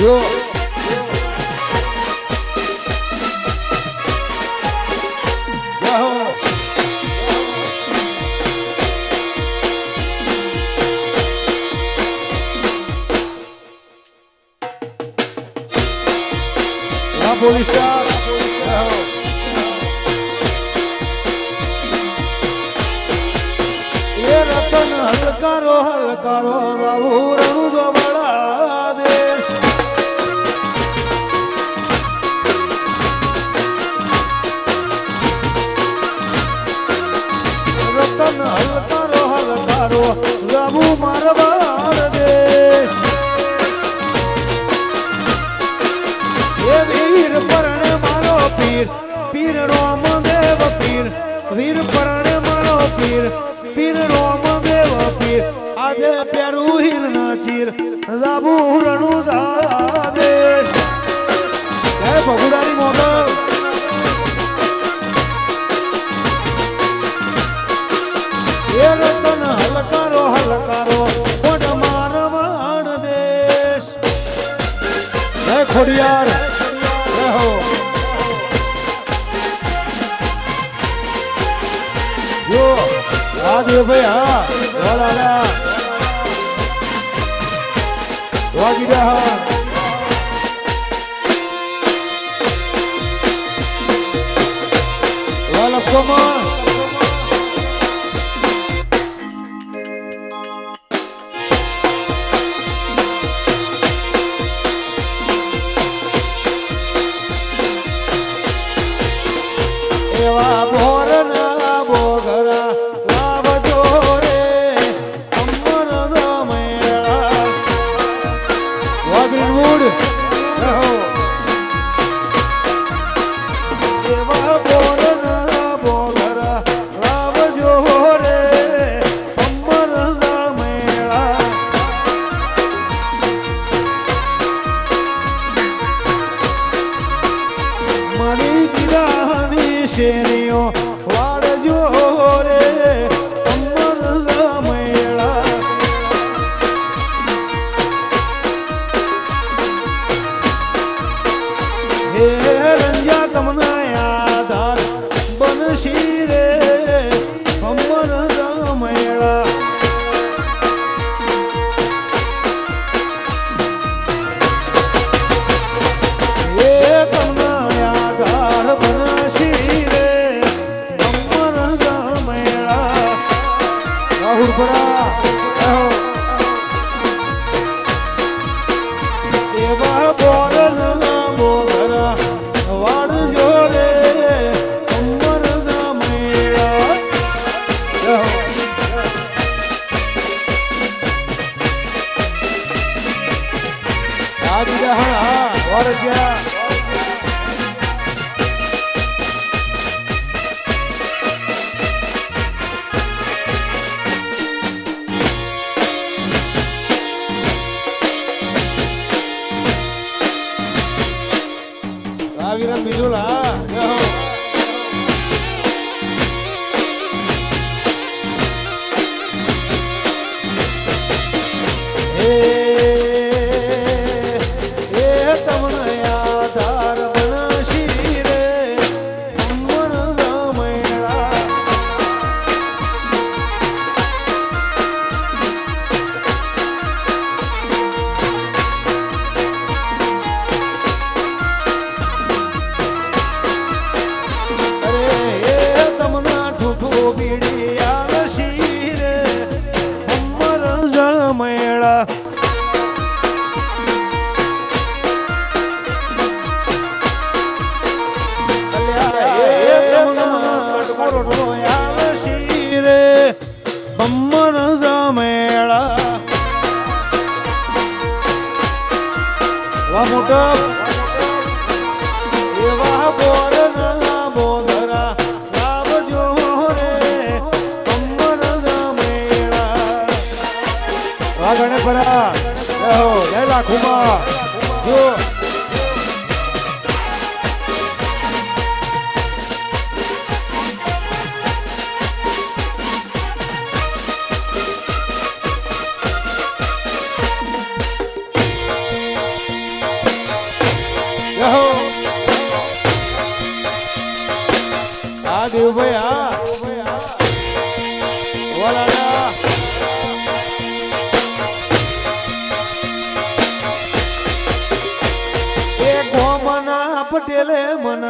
યો police star એ રતન હલકારો હલકારો રાવું રણુ જો દેવ પીર પીર રોમ દેવ પીર. આદે પેરું હીર ના ચીર, લાબુ રણું દાદે હે ભગુડાની મોગલ એ રતન હલકારો હલકારો કોડ મારવાણ દેશ. હે ખોડિયાર. જો આ દે ભાઈ હા વાલા ના વાગી ગયા હા. વાલા કોમા એવા ભો 谢谢你哦。બીજા હા હા વરજ્યા રાવીરા બીજું હા. Hey મેળા ભરા જય લાખુમાં જો મેલે મન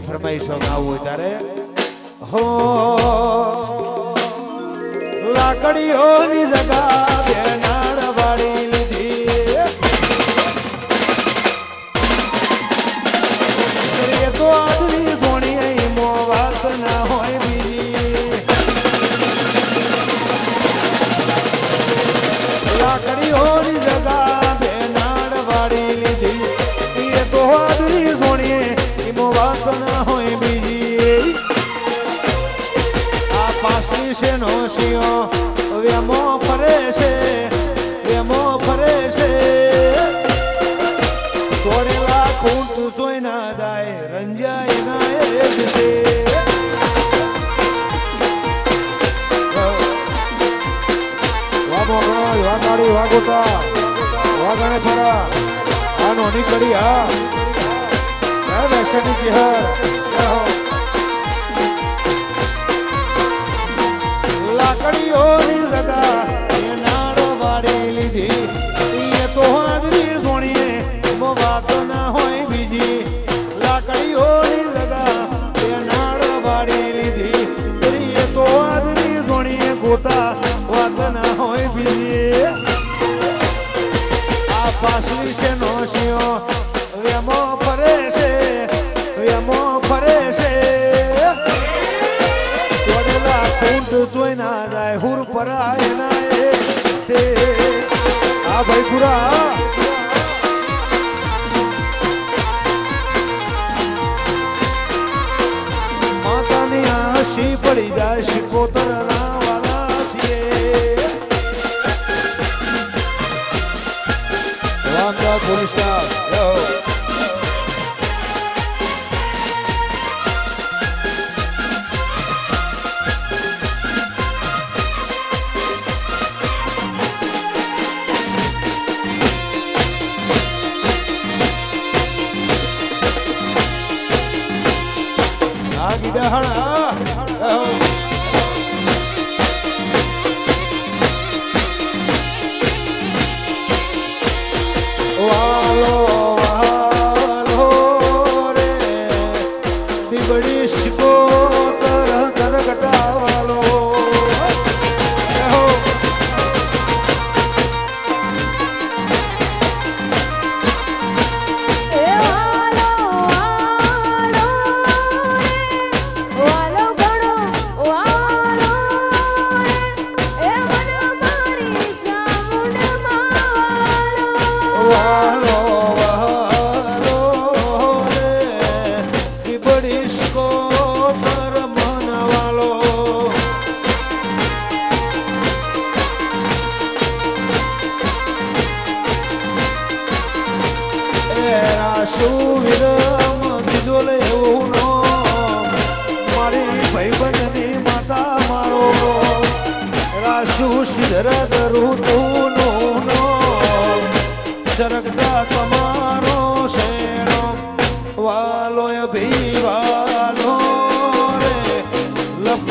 ફરમાઈ ફરમાઈશો ગાવું હોય ત્યારે હો લાકડીઓની જગા સોરેલા ખૂંટું જોઈ ના જાય રંજાય ના એ જશે વાગો ગણાય, વાગાડી વાગોતા, વાગણે ખરા, આનો નીકળી હા. વેસણી જી, હા લાકડીઓ ની જગા રે આ ભાઈ પૂરા માતાની આશી પડી જાય પોતાના 好了啊。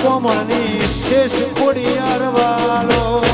કોમની શેષ ખોડી અરવાલો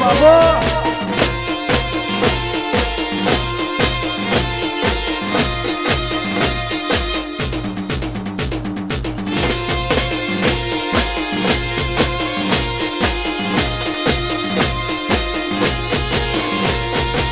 বাবা।